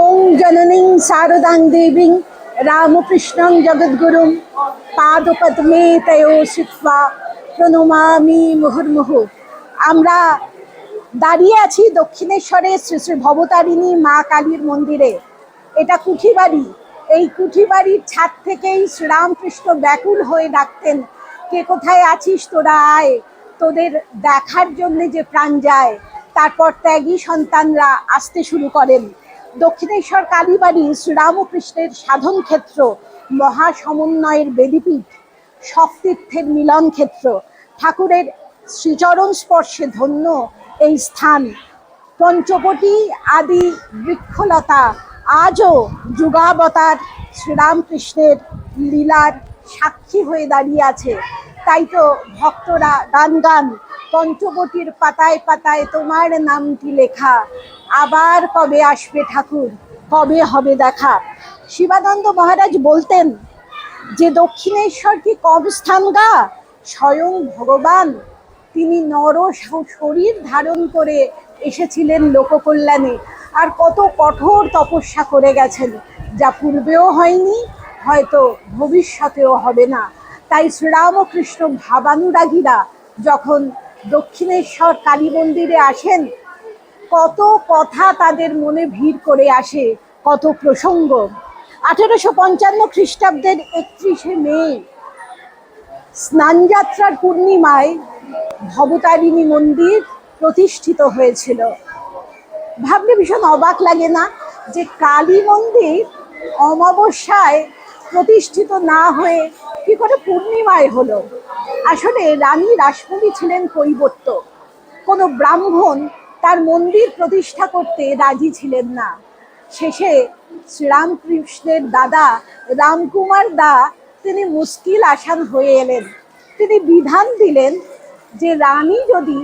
ওং জননীং শারদাং দেবীং রামকৃষ্ণং জগদ্গুরুং পাদপদ্মে তয়ো শিত্বা প্রণমামি মুহুর্মুহু আমরা দাঁড়িয়ে আছি দক্ষিণেশ্বরের শ্রী শ্রী ভবতারিণী মা কালীর মন্দিরে। এটা কুঠিবাড়ি। এই কুঠিবাড়ির ছাদ থেকেই শ্রীরামকৃষ্ণ ব্যাকুল হয়ে ডাকতেন, কে কোথায় আছিস তোরা? আয়। তোদের দেখার জন্যে যে প্রাণ যায় তারপর ত্যাগী সন্তানরা আসতে শুরু করেন। দক্ষিণেশ্বর কালীবাড়ি শ্রীরামকৃষ্ণের সাধন ক্ষেত্র মহা সমন্বয়ের বেদিপীঠ শক্তির্থের মিলন ক্ষেত্র, ঠাকুরের শ্রীচরণ স্পর্শে ধন্য এই স্থান। পঞ্চবটি আদি বৃক্ষলতা আজও যুগাবতার শ্রীরামকৃষ্ণের লীলার সাক্ষী হয়ে দাঁড়িয়ে আছে। তাই তো ভক্তরা গান গান পঞ্চবটির পাতায় পাতায় তোমার নামটি লেখা। আবার কবে আসবে ঠাকুর? কবে হবে দেখা? শিবানন্দ মহারাজ বলতেন, যে দক্ষিণেশ্বর কি কম স্থান গা? স্বয়ং ভগবান। তিনি নর শরীর ধারণ করে এসেছিলেন লোককল্যাণে। আর কত কঠোর তপস্যা করে গেছেন। যা পূর্বেও হয়নি, হয়তো ভবিষ্যতেও হবে না। তাই শ্রীরামকৃষ্ণ ভাবানুরাগীরা যখন দক্ষিণেশ্বর কালী মন্দিরে আসেন, কত কথা তাদের মনে ভিড় করে আসে, কত প্রসঙ্গ। আঠেরোশো পঞ্চান্ন খ্রিস্টাব্দের একত্রিশে মে, স্নানযাত্রার পূর্ণিমায় ভবতারিণী মন্দির প্রতিষ্ঠিত হয়েছিল। ভাবলে ভীষণ অবাক লাগে না যে কালী মন্দির অমাবস্যায় প্রতিষ্ঠিত না হয়ে কি করে পূর্ণিমায় হলো। আসলে রানী রাসমণি ছিলেন কৈবর্ত। কোনো ব্রাহ্মণ তার মন্দির প্রতিষ্ঠা করতে রাজি ছিলেন না। শেষে শ্রীরামকৃষ্ণের দাদা রামকুমার দা তিনি মুশকিল আসান হয়ে এলেন। তিনি বিধান দিলেন যে রানী যদি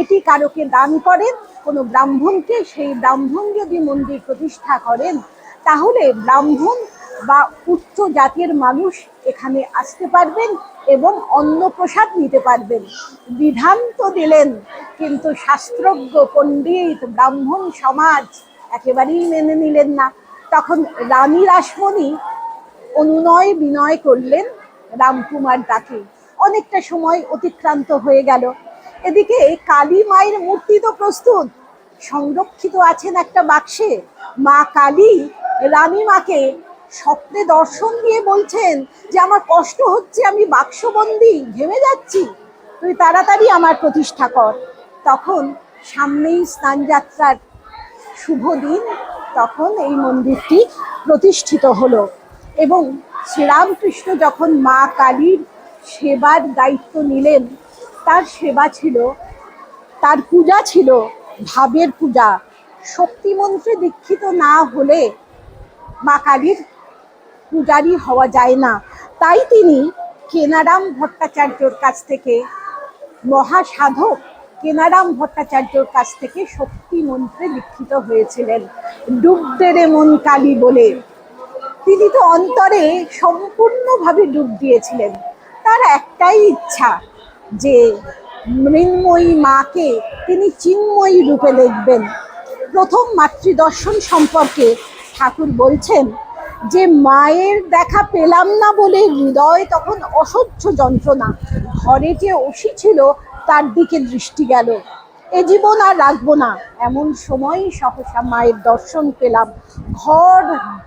এটি কারোকে দান করেন, কোনো ব্রাহ্মণকে, সেই ব্রাহ্মণ যদি মন্দির প্রতিষ্ঠা করেন, তাহলে ব্রাহ্মণ বা উচ্চ জাতির মানুষ এখানে আসতে পারবেন এবং অন্ন প্রসাদ নিতে পারবেন। বিধান তো দিলেন, কিন্তু শাস্ত্রজ্ঞ, পণ্ডিত, ব্রাহ্মণ সমাজ একেবারেই মেনে নিলেন না। তখন রানী রাসমণি অনুনয় বিনয় করলেন রামকুমার দাকে অনেকটা সময় অতিক্রান্ত হয়ে গেল। এদিকে কালী মায়ের মূর্তি তো প্রস্তুত। সংরক্ষিত আছেন একটা বাক্সে। মা কালী রানী মাকে স্বপ্নে দর্শন দিয়ে বলছেন যে, আমার কষ্ট হচ্ছে, আমি বাক্সবন্দি, ঘেমে যাচ্ছি। তুই তাড়াতাড়ি আমার প্রতিষ্ঠা কর। তখন সামনেই স্নানযাত্রার শুভ দিন, তখন এই মন্দিরটি প্রতিষ্ঠিত হলো এবং শ্রীরামকৃষ্ণ যখন মা কালীর সেবার দায়িত্ব নিলেন, তার সেবা ছিল, তার পূজা ছিল ভাবের পূজা। শক্তিমন্ত্রে দীক্ষিত না হলে মা কালীর পূজারি হওয়া যায় না। তাই তিনি কেনারাম ভট্টাচার্যর কাছ থেকে মহাসাধক কেনারাম ভট্টাচার্যর কাছ থেকে শক্তি মন্ত্রে দীক্ষিত হয়েছিলেন ডুব দে রে মন কালী বলে। তিনি তো অন্তরে সম্পূর্ণভাবে ডুব দিয়েছিলেন। তার একটাই ইচ্ছা যে মৃন্ময়ী মাকে তিনি চিন্ময়ী রূপে দেখবেন। প্রথম মাতৃদর্শন সম্পর্কে ঠাকুর বলছেন যে মায়ের দেখা পেলাম না বলে হৃদয় তখন অসহ্য যন্ত্রণা। ঘরে যে অসি ছিল, তার দিকে দৃষ্টি গেল। এ জীবন আর রাখব না। এমন সময় সহসা মায়ের দর্শন পেলাম। ঘর,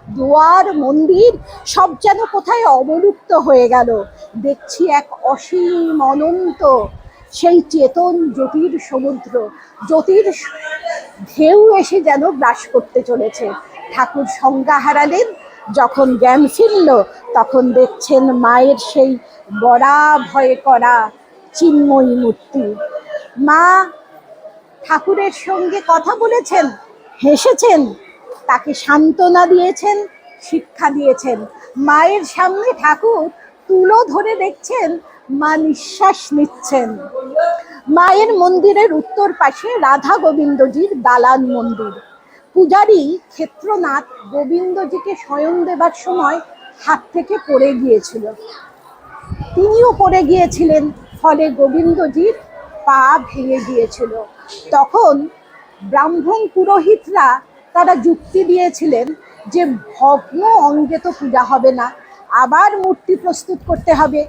দুয়ার, মন্দির, সব যেন কোথায় অবলুপ্ত হয়ে গেল। দেখছি এক অসীম অনন্ত, সেই চেতন জ্যোতির সমুদ্র। জ্যোতির ঢেউ এসে যেন গ্রাস করতে চলেছে। ঠাকুর সংজ্ঞা হারালেন যখন জ্ঞান ফিরল, তখন দেখছেন মায়ের সেই বড়া ভয়ে করা চিন্ময়ী মূর্তি। মা ঠাকুরের সঙ্গে কথা বলেছেন, হেসেছেন, তাকে সান্ত্বনা দিয়েছেন, শিক্ষা দিয়েছেন। মায়ের সামনে ঠাকুর তুলো ধরে দেখছেন, মা নিঃশ্বাস নিচ্ছেন। মায়ের মন্দিরের উত্তর পাশে রাধা গোবিন্দজির দালান মন্দির। পূজারী ক্ষেত্রনাথ গোবিন্দজিকে স্বয়ং দেবার সময় হাত থেকে পড়ে গিয়েছিল। তিনিও পড়ে গিয়েছিলেন, ফলে গোবিন্দজির পা ভেঙে গিয়েছিল। তখন ব্রাহ্মণ পুরোহিতরা তারা যুক্তি দিয়েছিলেন যে ভগ্ন অঙ্গে তো পূজা হবে না, আবার মূর্তি প্রস্তুত করতে হবে।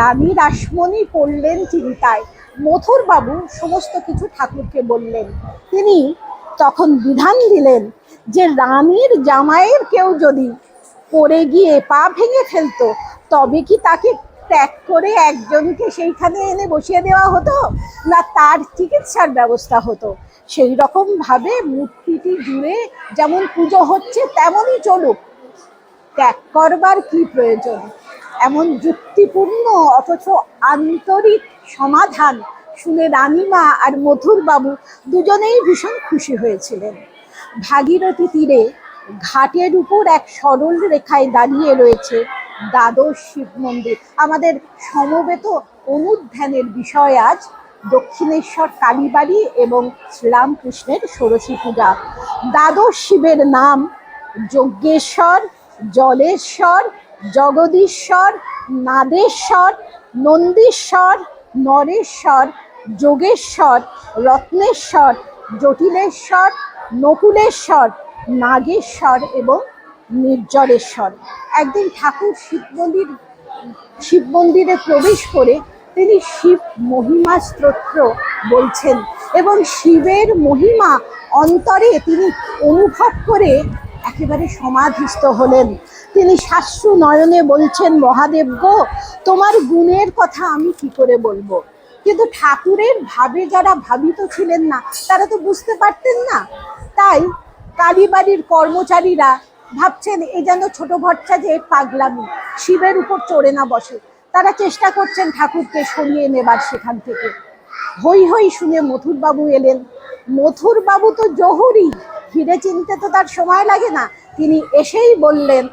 রানী রাসমণি পড়লেন চিন্তায় মথুর বাবু সমস্ত কিছু ঠাকুরকে বললেন। তিনি তখন বিধান দিলেন যে রানীর জামাইয়ের কেউ যদি পড়ে গিয়ে পা ভেঙে ফেলতো, তবে কি তাকে ত্যাগ করে একজনকে সেইখানে এনে বসিয়ে দেওয়া হতো? না তার চিকিৎসার ব্যবস্থা হতো? সেই রকমভাবে মূর্তিটি জুড়ে যেমন পুজো হচ্ছে, তেমনই চলুক। ত্যাগ করবার কি প্রয়োজন? এমন যুক্তিপূর্ণ, অথচ আন্তরিক সমাধান শুনে রানীমা আর মধুর বাবু দুজনেই ভীষণ খুশি হয়েছিলেন। ভাগীরথী তীরে ঘাটের উপর এক সরল রেখায় দাঁড়িয়ে রয়েছে দ্বাদশ শিব মন্দির। আমাদের সমবেত অনুধ্যানের বিষয় আজ দক্ষিণেশ্বর কালীবাড়ি এবং শ্রীরামকৃষ্ণের ষোড়শী পূজা। দ্বাদশ শিবের নাম যজ্ঞেশ্বর, জলেশ্বর, জগদীশ্বর, নাদেশ্বর, নন্দীশ্বর নরেশ্বর, যোগেশ্বর, রত্নেশ্বর, জটিলেশ্বর, নকুলেশ্বর, নাগেশ্বর এবং নির্জরেশ্বর একদিন ঠাকুর শিব মন্দির, শিব মন্দিরে প্রবেশ করে তিনি শিব মহিমা স্তোত্র বলছেন এবং শিবের মহিমা অন্তরে তিনি অনুভব করে একেবারে সমাধিস্থ হলেন। তিনি শাস্ত্র নয়নে বলছেন, মহাদেব গো, তোমার গুণের কথা আমি কি করে বলব? কিন্তু ঠাকুরের ভাবে যারা ভাবিত ছিলেন না, তারা তো বুঝতে পারতেন না। তাই কালীবাড়ির কর্মচারীরা ভাবছেন এই যেন ছোট যে পাগলামি, শিবের উপর চড়ে না বসে। তারা চেষ্টা করছেন ঠাকুরকে সরিয়ে নেবার সেখান থেকে। হই হই শুনে মথুরবাবু এলেন। মথুরবাবু তো জহুরি ফিরে চিনতে তো তার সময় লাগে না। তিনি এসেই বললেন,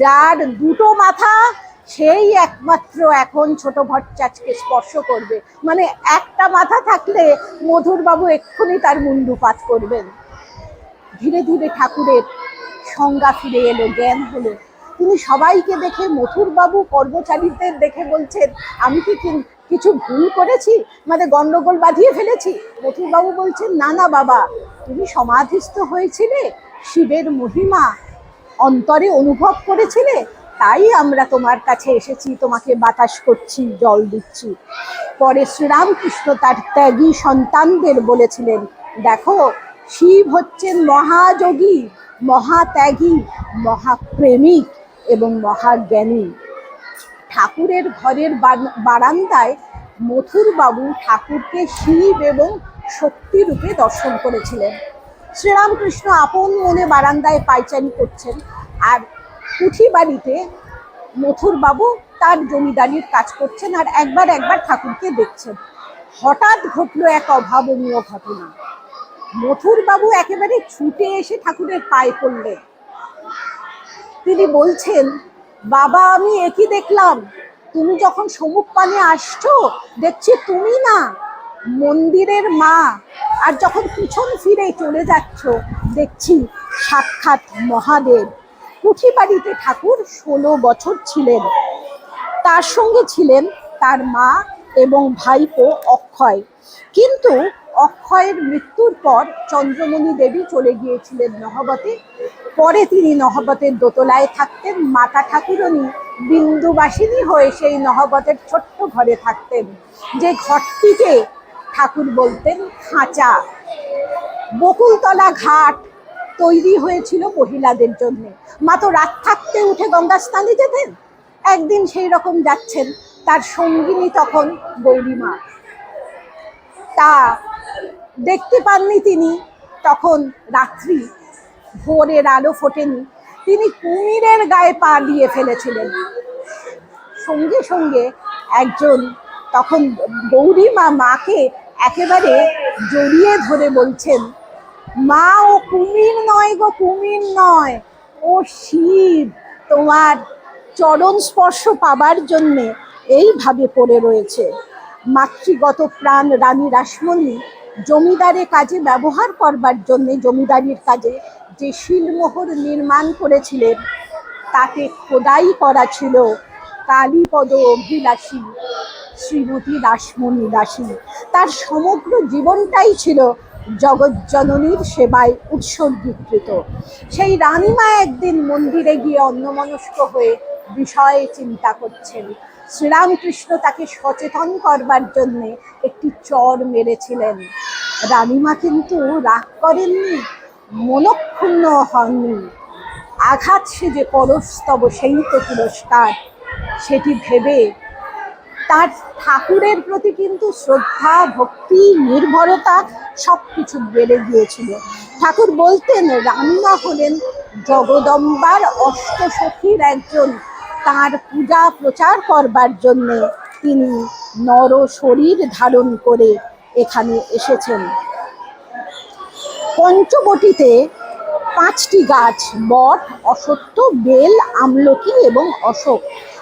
যার দুটো মাথা, সেই একমাত্র এখন ছোট ভট্টাচকে স্পর্শ করবে। মানে একটা মাথা থাকলে মধুরবাবু এক্ষুনি তার মুন্ডুপাত করবেন। ধীরে ধীরে ঠাকুরের সংজ্ঞা ফিরে এলো, জ্ঞান হলো। তিনি সবাইকে দেখে মথুরবাবু কর্মচারীদের দেখে বলছেন, আমি কি কিছু ভুল করেছি? মানে গন্ডগোল বাঁধিয়ে ফেলেছি? মথুরবাবু বলছেন, না না বাবা, তুমি সমাধিস্থ হয়েছিলে শিবের মহিমা অন্তরে অনুভব করেছিলে? তাই আমরা তোমার কাছে এসেছি, তোমাকে বাতাস করছি, জল দিচ্ছি। পরে শ্রীরামকৃষ্ণ তার ত্যাগী সন্তানদের বলেছিলেন, দেখো, শিব হচ্ছেন মহাযোগী, মহাত্যাগী, মহাপ্রেমিক এবং মহাজ্ঞানী। ঠাকুরের ঘরের বারান্দায় মথুরবাবু ঠাকুরকে শিব এবং শক্তি রূপে দর্শন করেছিলেন। শ্রীরামকৃষ্ণ আপন মনে বারান্দায় পায়চারি করছেন, আর পুঁথি বাড়িতে মথুরবাবু তার জমিদারির কাজ করছেন, আর একবার একবার ঠাকুরকে দেখছেন। হঠাৎ ঘটলো এক অভাবনীয় ঘটনা। মথুরবাবু একেবারে ছুটে এসে ঠাকুরের পায়ে পড়লেন। তিনি বলছেন, বাবা, আমি একই দেখলাম? তুমি যখন সমুখ পানে আসছো, দেখছি তুমি না। মন্দিরের মা। আর যখন পিছন ফিরে চলে যাচ্ছ, দেখছি সাক্ষাৎ মহাদেব। পুঁথি বাড়িতে ঠাকুর ষোলো বছর ছিলেন। তার সঙ্গে ছিলেন তার মা এবং ভাইপো অক্ষয়। কিন্তু অক্ষয়ের মৃত্যুর পর চন্দ্রমণি দেবী চলে গিয়েছিলেন নহবতে। পরে তিনি নহবতের দোতলায় থাকতেন, মাতা ঠাকুরনী বিন্দুবাসিনী হয়ে সেই নহবতের ছোট্ট ঘরে থাকতেন। যে ঘরটিকে ঠাকুর বলতেন, খাঁচা, বকুলতলা ঘাট তৈরি হয়েছিল মহিলাদের জন্য। মা তো রাত থাকতে উঠে গঙ্গা স্নানে যেতেন। একদিন সেই রকম যাচ্ছেন তার সঙ্গিনী তখন গৌরীমা। তা দেখতে পাননি তিনি। তখন রাত্রি ভোরের আলো ফোটেনি। তিনি কুমিরের গায়ে পা দিয়ে ফেলেছিলেন। সঙ্গে সঙ্গে একজন তখন গৌরীমা মাকে একেবারে জড়িয়ে ধরে বলছেন, মা ও কুমির নয় গো, কুমির নয়। ও শিব, তোমার চরণ স্পর্শ পাবার জন্যে এইভাবে পড়ে রয়েছে। মাতৃগত প্রাণ রানী রাসমণি জমিদারে কাজে ব্যবহার করবার জন্য, জমিদারির কাজে যে শিলমোহর নির্মাণ করেছিলেন তাতে খোদাই করা ছিল কালীপদ অভিলাষী। শ্রীমতী রাসমণি দাসী। তার সমগ্র জীবনটাই ছিল জগজ্জননীর সেবায় উৎসর্গীকৃত। সেই রানীমা একদিন মন্দিরে গিয়ে অন্যমনস্ক হয়ে বিষয়ে চিন্তা করছেন। শ্রীরামকৃষ্ণ তাকে সচেতন করবার জন্যে একটি চর মেরেছিলেন। রানীমা কিন্তু রাগ করেননি, মনক্ষুণ্ণ হননি। আঘাত সে যে পরস্তব সেই তো পুরস্কার সেটি ভেবে তার ঠাকুরের প্রতি কিন্তু শ্রদ্ধা, ভক্তি, নির্ভরতা সব কিছু বেড়ে গিয়েছিল। ঠাকুর বলতেন, রান্না হলেন জগদম্বার অষ্টসখীর একজন। তার পূজা প্রচার করবার জন্যে তিনি নর শরীর ধারণ করে এখানে এসেছেন। পঞ্চবটিতে পাঁচটি গাছ, বট অসত্য বেল, আমলকি এবং অশোক।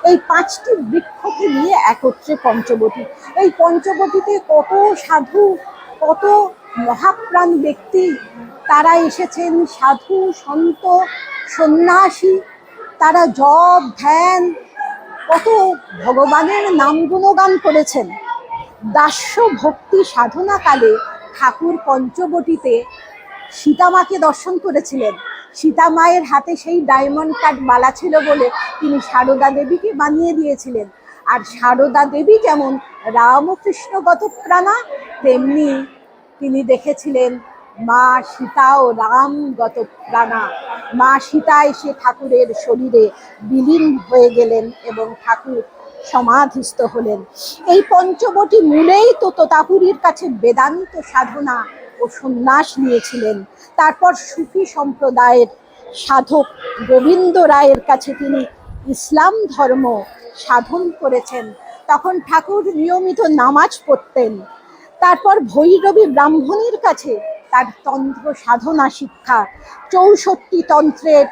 এই পাঁচটি বৃক্ষকে নিয়ে একত্রে পঞ্চবটী। এই পঞ্চবটিতে কত সাধু, কত মহাপ্রাণ ব্যক্তি, তারা এসেছেন, সাধু, সন্ত, সন্ন্যাসী, তারা জপ, ধ্যান, কত ভগবানের নাম গুণগান করেছেন। দাস্য ভক্তি সাধনাকালে ঠাকুর পঞ্চবটিতে সীতামাকে দর্শন করেছিলেন। সীতা মায়ের হাতে সেই ডায়মন্ড কাট বালা ছিল বলে তিনি সারদা দেবীকে বানিয়ে দিয়েছিলেন। আর সারদা দেবী যেমন রামকৃষ্ণগত প্রাণা তেমনি তিনি দেখেছিলেন মা সীতা ও রামগত প্রাণা মা সীতা এসে ঠাকুরের শরীরে বিলীন হয়ে গেলেন এবং ঠাকুর সমাধিস্থ হলেন। এই পঞ্চবটি মূলেই তো তোতাপুরীর কাছে বেদান্ত সাধনা ও সন্ন্যাস নিয়েছিলেন। তারপর সুফি সম্প্রদায়ের সাধক গোবিন্দ রায়ের কাছে তিনি ইসলাম ধর্ম সাধন করেছেন। তখন ঠাকুর নিয়মিত নামাজ পড়তেন। তারপর ভৈরবী ব্রাহ্মণীর কাছে তার তন্ত্র সাধনা শিক্ষা, চৌষট্টি তন্ত্রের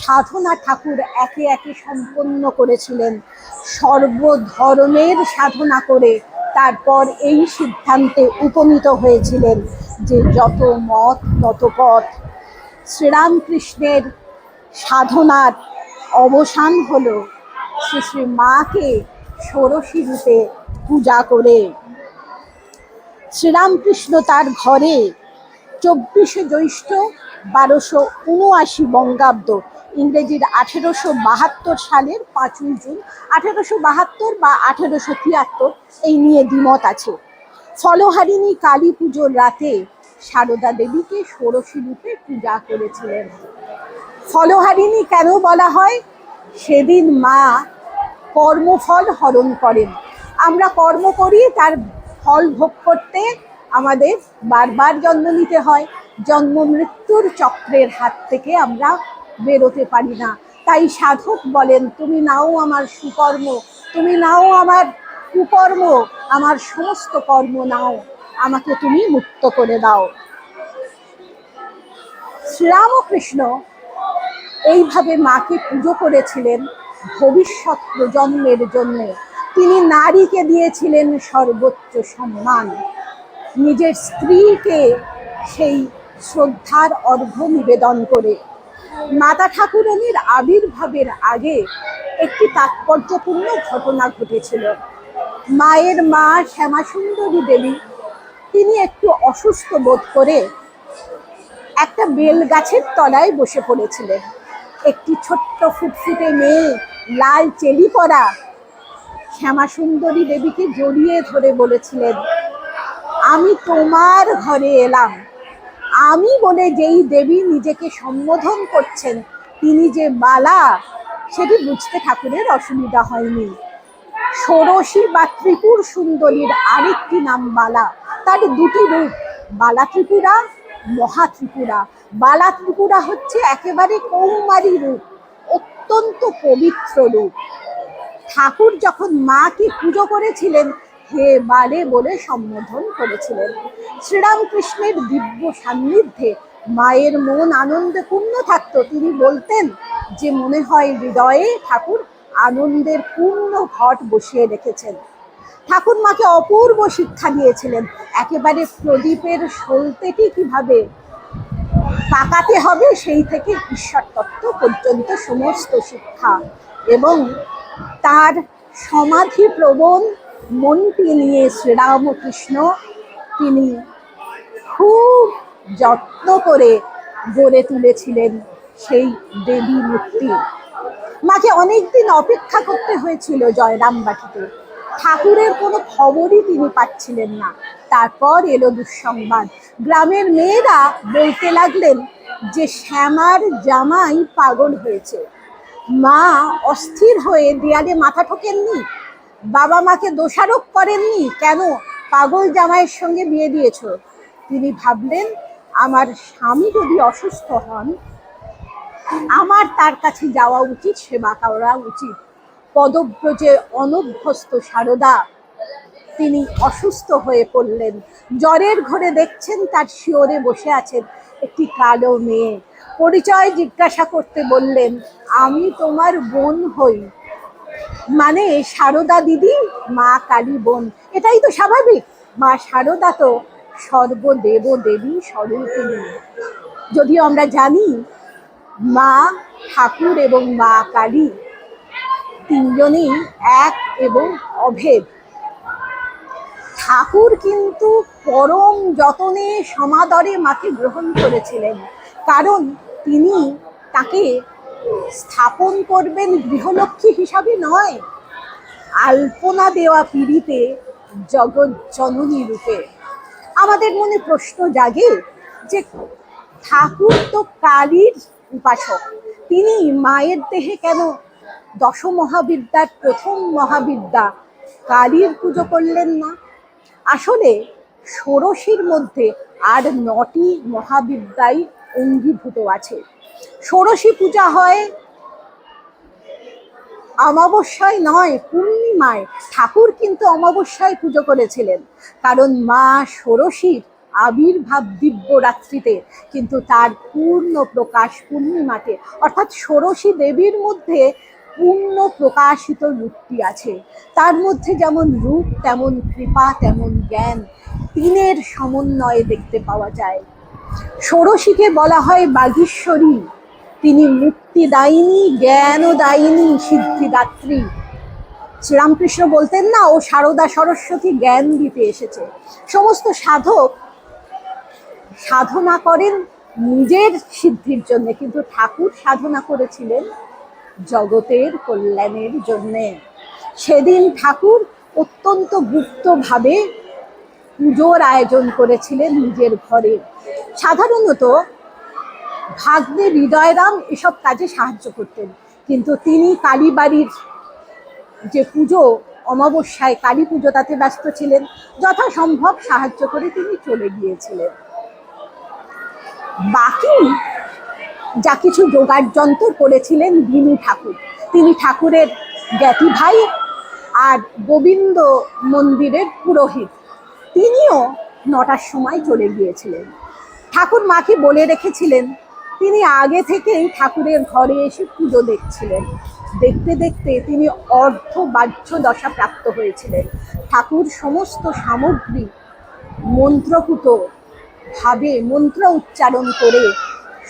সাধনা ঠাকুর একে একে সম্পন্ন করেছিলেন। সর্বধরনের সাধনা করে তারপর এই সিদ্ধান্তে উপনীত হয়েছিলেন যে যত মত, তত পথ। শ্রীরামকৃষ্ণের সাধনার অবসান হলো শ্রী শ্রী মাকে ষোড়শী রূপে পূজা করে। শ্রীরামকৃষ্ণ তার ঘরে চব্বিশে জ্যৈষ্ঠ বারোশো উনআশি বঙ্গাব্দ ইংরেজির আঠেরোশো বাহাত্তর সালের পাঁচই জুন। আঠেরোশো বাহাত্তর বা আঠেরোশো তিয়াত্তর এই নিয়ে দ্বিমত আছে। ফলহারিণী কালী পুজোর রাতে সারদা দেবীকে ষোড়শী রূপে পূজা করেছিলেন। ফলহারিণী কেন বলা হয়? সেদিন মা কর্মফল হরণ করেন। আমরা কর্ম করি, তার ফল ভোগ করতে আমাদের বারবার জন্ম নিতে হয়। জন্ম মৃত্যুর চক্রের হাত থেকে আমরা বেরোতে পারি না। তাই সাধক বলেন, তুমি নাও আমার সুকর্ম, তুমি নাও আমার কুকর্ম, আমার সমস্ত কর্ম নাও, আমাকে তুমি মুক্ত করে দাও। শ্রীরামকৃষ্ণ এইভাবে মাকে পুজো করেছিলেন ভবিষ্যৎ প্রজন্মের জন্য। তিনি নারীকে দিয়েছিলেন সর্বোচ্চ সম্মান। নিজের স্ত্রীকে সেই শ্রদ্ধার অর্ঘ্য নিবেদন করে। মাতা ঠাকুরানীর আবির্ভাবের আগে একটি তাৎপর্যপূর্ণ ঘটনা ঘটেছিল। মায়ের মা শ্যামাসুন্দরী দেবী, তিনি একটু অসুস্থ বোধ করে একটা বেল গাছের তলায় বসে পড়েছিলেন। একটি ছোট্ট ফুটফুটে মেয়ে, লাল চেলি পরা শ্যামাসুন্দরী দেবীকে জড়িয়ে ধরে বলেছিলেন, আমি তোমার ঘরে এলাম। আমি বলে যেই দেবী নিজেকে সম্বোধন করছেন, তিনি যে বালা, সেটি বুঝতে ঠাকুরের অসুবিধা হয়নি। ষোড়শী বা ত্রিপুর সুন্দরীর আরেকটি নাম বালা। তার দুটি রূপ, বালা ত্রিপুরা, মহা ত্রিপুরা। বালা ত্রিপুরা হচ্ছে একেবারে কৌমারী রূপ, অত্যন্ত পবিত্র রূপ। ঠাকুর যখন মাকে পুজো করেছিলেন হে বালে বলে সম্বোধন করেছিলেন। শ্রীরামকৃষ্ণের দিব্য সান্নিধ্যে মায়ের মন আনন্দে পূর্ণ থাকতো। তিনি বলতেন যে, মনে হয় হৃদয়ে ঠাকুর আনন্দের পূর্ণ ঘট বসিয়ে রেখেছেন। ঠাকুর মাকে অপূর্ব শিক্ষা দিয়েছিলেন। একেবারে প্রদীপের সলতেটি কীভাবে পাকাতে হবে, সেই থেকে ঈশ্বর তত্ত্ব পর্যন্ত সমস্ত শিক্ষা এবং তার সমাধি প্রবণ মনটি নিয়ে শ্রীরামকৃষ্ণ, তিনি খুব যত্ন করে গড়ে তুলেছিলেন সেই দেবী মূর্তি। মাকে অনেকদিন অপেক্ষা করতে হয়েছিল জয়রামবাটিতে। ঠাকুরের কোনো খবরই তিনি পাচ্ছিলেন না। তারপর এলো দুঃসংবাদ। গ্রামের মেয়েরা বলতে লাগলেন যে শ্যামার জামাই পাগল হয়েছে। মা অস্থির হয়ে দেয়ালে মাথা ঠোকেননি। বাবা মাকে দোষারোপ করেননি? কেন? পাগল জামাইয়ের সঙ্গে বিয়ে দিয়েছ। তিনি ভাবলেন, আমার স্বামী যদি অসুস্থ হন, আমার তার কাছে যাওয়া উচিত, সেবা করা উচিত। পদব্রজে অনভ্যস্ত সারদা। তিনি অসুস্থ হয়ে পড়লেন। জ্বরের ঘরে দেখছেন তার শিওরে বসে আছেন একটি কালো মেয়ে। পরিচয় জিজ্ঞাসা করতে বললেন, আমি তোমার বোন হই। মানে সারদা দিদি, মা কালী বোন। এটাই তো স্বাভাবিক। মা সারদা তো সর্বদেব দেবী স্বরূপিণী। যদিও আমরা জানি মা ঠাকুর এবং মা কালী তিনজনই এক এবং অভেদ। ঠাকুর কিন্তু পরম যতনে সমাদরে মাকে গ্রহণ করেছিলেন। কারণ তিনি তাকে স্থাপন করবেন গৃহলক্ষ্মী হিসাবে নয়, আলপনা দেওয়া পিড়িতে জগৎ জননী রূপে। আমাদের মনে প্রশ্ন জাগে যে ঠাকুর তো কালীর উপাসক, তিনি মায়ের দেহে কেন দশ মহাবিদ্যার প্রথম মহাবিদ্যা কালীর পুজো করলেন না? আসলে ষোড়শীর মধ্যে আর নটি মহাবিদ্যাই অঙ্গীভূত আছে। ষোড়শী পূজা হয়। অমাবস্যায় নয়, পূর্ণিমায়। ঠাকুর কিন্তু অমাবস্যায় পুজো করেছিলেন। কারণ মা ষোড়শীর আবির্ভাব দিব্য রাত্রিতে। কিন্তু তার পূর্ণ প্রকাশ পূর্ণিমাতে, অর্থাৎ ষোড়শী দেবীর মধ্যে পূর্ণ প্রকাশিত রূপটি আছে। তার মধ্যে যেমন রূপ, তেমন কৃপা, তেমন জ্ঞান তিনের সমন্বয়ে দেখতে পাওয়া যায়। ষোড়শীকে বলা হয় বাগীশ্বরী। তিনি মুক্তিদায়িনী জ্ঞানদায়িনী সিদ্ধিদাত্রী শ্রীরামকৃষ্ণ বলতেন না, ও সারদা সরস্বতী, জ্ঞান দিতে এসেছে। সমস্ত সাধক সাধনা করেন নিজের সিদ্ধির জন্য, কিন্তু ঠাকুর সাধনা করেছিলেন জগতের কল্যাণের জন্যে। সেদিন ঠাকুর অত্যন্ত গুপ্তভাবে পুজোর আয়োজন করেছিলেন নিজের ঘরে। সাধারণত ভাগ্নে হৃদয়রাম এসব কাজে সাহায্য করতেন। কিন্তু তিনি কালীবাড়ির যে পুজো, অমাবস্যায় কালী পুজো তাতে ব্যস্ত ছিলেন। যথাসম্ভব সাহায্য করে তিনি চলে গিয়েছিলেন। বাকি যা কিছু জোগাড় যন্ত্র করেছিলেন বিনু ঠাকুর। তিনি ঠাকুরের জ্ঞাতি ভাই আর গোবিন্দ মন্দিরের পুরোহিত। তিনিও নটার সময় চলে গিয়েছিলেন। ঠাকুর মাকে বলে রেখেছিলেন তিনি আগে থেকেই ঠাকুরের ঘরে এসে পুজো দেখছিলেন। দেখতে দেখতে তিনি অর্ধ বাহ্য দশা প্রাপ্ত হয়েছিলেন। ঠাকুর সমস্ত সামগ্রী মন্ত্রপুত ভাবে মন্ত্র উচ্চারণ করে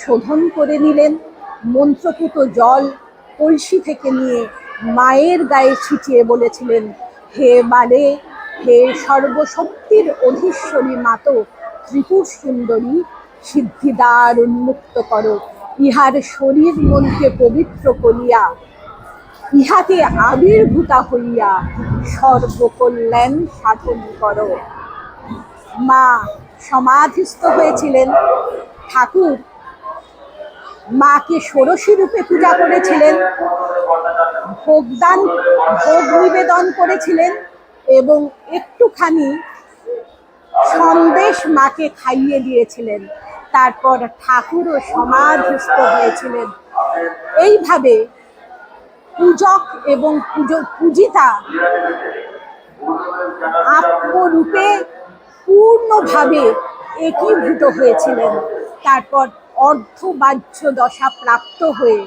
শোধন করে নিলেন। মন্ত্রপুত জল কলসি থেকে নিয়ে মায়ের গায়ে ছিটিয়ে বলেছিলেন, হে বালে, হে সর্বশক্তির অধীশ্বরী মাতো, ত্রিপুর সুন্দরী সিদ্ধিদ্বার উন্মুক্ত কর। ইহার শরীর মনকে পবিত্র করিয়া, ইহাতে আবির্ভূতা হইয়া সর্বকল্যাণ সাধন কর। মা, সমাধিস্থ হয়েছিলেন। ঠাকুর, মাকে ষোড়শী রূপে পূজা করেছিলেন। ভোগদান, ভোগ নিবেদন করেছিলেন এবং একটুখানি সন্দেশ মাকে খাইয়ে দিয়েছিলেন। তারপর ঠাকুরও সমাধিস্থ হয়েছিলেন। এইভাবে পূজক এবং পুজো, পূজিতা আত্মরূপে পূর্ণভাবে একীভূত হয়েছিলেন। তারপর অর্ধবাহ্য দশা প্রাপ্ত হয়ে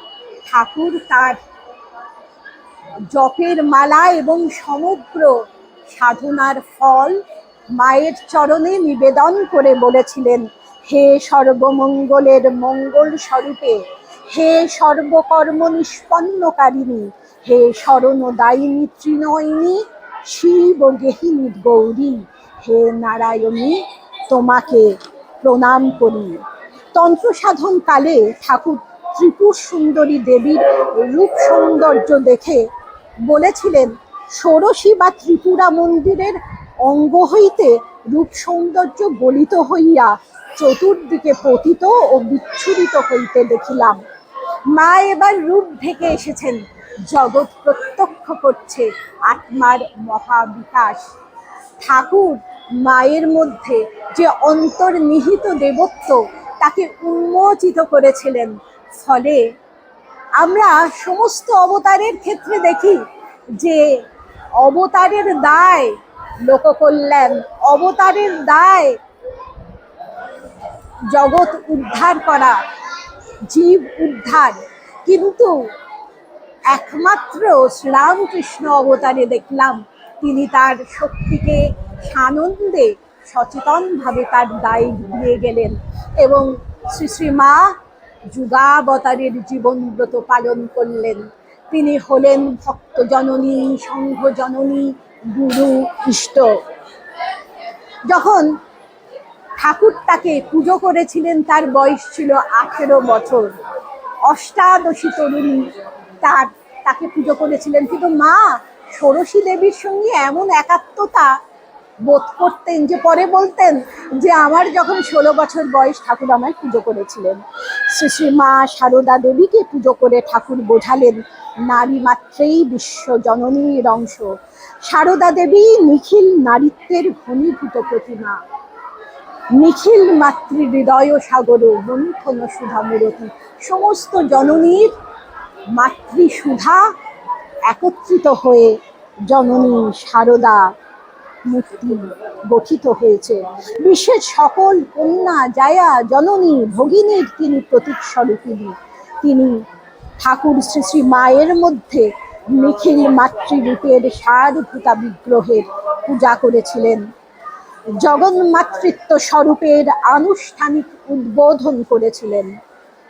ঠাকুর তার জপের মালা এবং সমগ্র সাধনার ফল মায়ের চরণে নিবেদন করে বলেছিলেন। হে সর্বমঙ্গলের মঙ্গল স্বরূপে হে সর্বকর্ম নিষ্পন্নকারিণী, হে শরণদায়িনী ত্রিনয়িনী, শিব গেহিনী গৌরী, হে নারায়ণী, তোমাকে প্রণাম করি। তন্ত্র সাধন কালে ঠাকুর ত্রিপুর সুন্দরী দেবীর রূপ সৌন্দর্য দেখে বলেছিলেন, ষোড়শী বা ত্রিপুরা মন্দিরের অঙ্গ হইতে রূপ সৌন্দর্য গলিত হইয়া চতুর্দিকে পতিত ও বিচ্ছুরিত হইতে দেখিলাম। মা এবার রূপ ঢেকে এসেছেন। জগৎ প্রত্যক্ষ করছে আত্মার মহাবিকাশ। ঠাকুর, মায়ের মধ্যে যে অন্তর্নিহিত দেবত্ব, তাকে উন্মোচিত করেছিলেন। ফলে আমরা সমস্ত অবতারের ক্ষেত্রে দেখি যে অবতারের দায় লোককল্যাণ, অবতারের দায় জগৎ উদ্ধার করা, জীব উদ্ধার। কিন্তু একমাত্র শ্রীরামকৃষ্ণ অবতারে দেখলাম, তিনি তার শক্তিকে, সানন্দে সচেতনভাবে তার দায় দিয়ে গেলেন এবং শ্রী শ্রী মা যুগাবতারের জীবনব্রত পালন করলেন। তিনি হলেন ভক্ত জননী, সংঘ জননী গুরু ইষ্ট। যখন ঠাকুর তাকে পুজো করেছিলেন, তার বয়স ছিল আঠেরো বছর। অষ্টাদশী তরুণী তার, তাকে পুজো করেছিলেন। কিন্তু মা ষোড়শী দেবীর সঙ্গে এমন একাত্মতা বোধ করতেন যে পরে বলতেন যে আমার যখন ষোলো বছর বয়স ঠাকুর আমায় পুজো করেছিলেন। শ্রী মা সারদা দেবীকে পুজো করে ঠাকুর বোঝালেন, নারী মাত্রেই বিশ্ব জননীর অংশ। সারদা দেবী নিখিল নারীত্বের ঘনীভূত প্রতিমা। নিখিল মাতৃ হৃদয় সাগর মন্থন সুধা মূরতি। সমস্ত জননীর মাতৃ সুধা একত্রিত হয়ে জননী সারদা মূর্তি গঠিত হয়েছে। বিশ্বের সকল কন্যা, জায়া, জননী, ভগিনীর তিনি প্রতীক স্বরূপিনী তিনি ঠাকুর শ্রী শ্রী মায়ের মধ্যে নিখিল মাতৃরূপের সারভূতা বিগ্রহের পূজা করেছিলেন। জগন্মাতৃত্ব স্বরূপের আনুষ্ঠানিক উদ্বোধন করেছিলেন।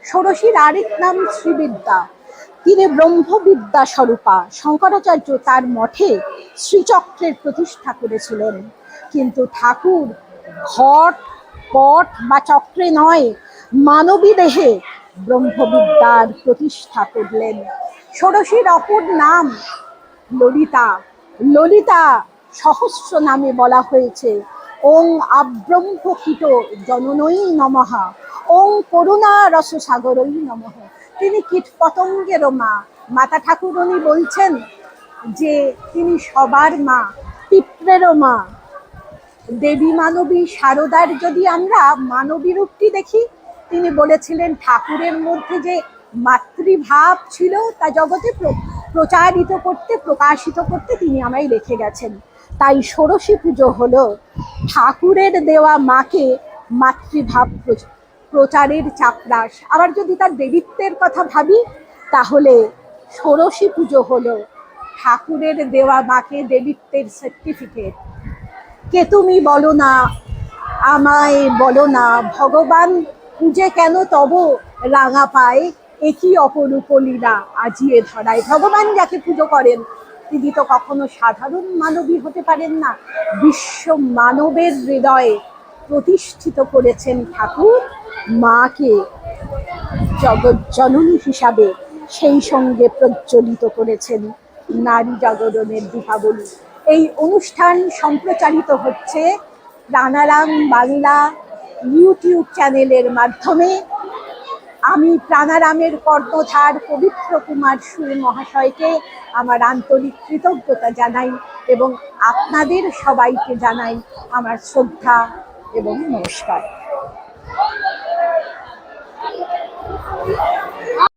ষোড়শীর আরেক নাম শ্রীবিদ্যা। তিনি ব্রহ্মবিদ্যা স্বরূপা শঙ্করাচার্য তার মঠে শ্রীচক্রের প্রতিষ্ঠা করেছিলেন। কিন্তু ঠাকুর ঘট, পট বা চক্রে নয় মানবী দেহে ব্রহ্মবিদ্যার প্রতিষ্ঠা করলেন। ষোড়শীর অপর নাম ললিতা। ললিতা সহস্র নামে বলা হয়েছে। ওং আব্রহ্মকীট জননই নমহা ওং করুণা রস সাগরই নমঃ। তিনি কীট পতঙ্গেরও মা? মাতা ঠাকুরনি বলছেন যে তিনি সবার মা পিঁপড়েরও মা। দেবী মানবী সারদার যদি আমরা মানবী রূপটি দেখি, তিনি বলেছিলেন ঠাকুরের মধ্যে যে মাতৃভাব ছিল, তা জগতে প্র- প্রচারিত করতে, প্রকাশিত করতে তিনি আমায় রেখে গেছেন। তাই ষোড়শী পুজো হলো ঠাকুরের দেওয়া মাকে মাতৃভাব প্রচারের চাপরাস আবার যদি তার দেবীত্বের কথা ভাবি, তাহলে ষোড়শী পুজো হলো ঠাকুরের দেওয়া মাকে দেবীত্বের সার্টিফিকেট কে তুমি বলো না, আমায় বলো না, ভগবান পূজে কেন তব রাঙা পায়? একই অপরূপ লীলা আজিয়ে ধরায়। ভগবান যাকে পুজো করেন, তিনি তো কখনো সাধারণ মানবী হতে পারেন না। বিশ্ব মানবের হৃদয়ে প্রতিষ্ঠিত করেছেন ঠাকুর, মাকে জগৎ জননী হিসাবে সেই সঙ্গে প্রজ্বলিত করেছেন নারী জাগরণের দীপাবলি। এই অনুষ্ঠান সম্প্রচারিত হচ্ছে প্রাণারাম বাংলা ইউটিউব চ্যানেলের মাধ্যমে। আমি প্রাণারামের কর্ণধার পবিত্র কুমার সুর মহাশয়কে আমার আন্তরিক কৃতজ্ঞতা জানাই এবং আপনাদের সবাইকে জানাই আমার শ্রদ্ধা এবং নমস্কার।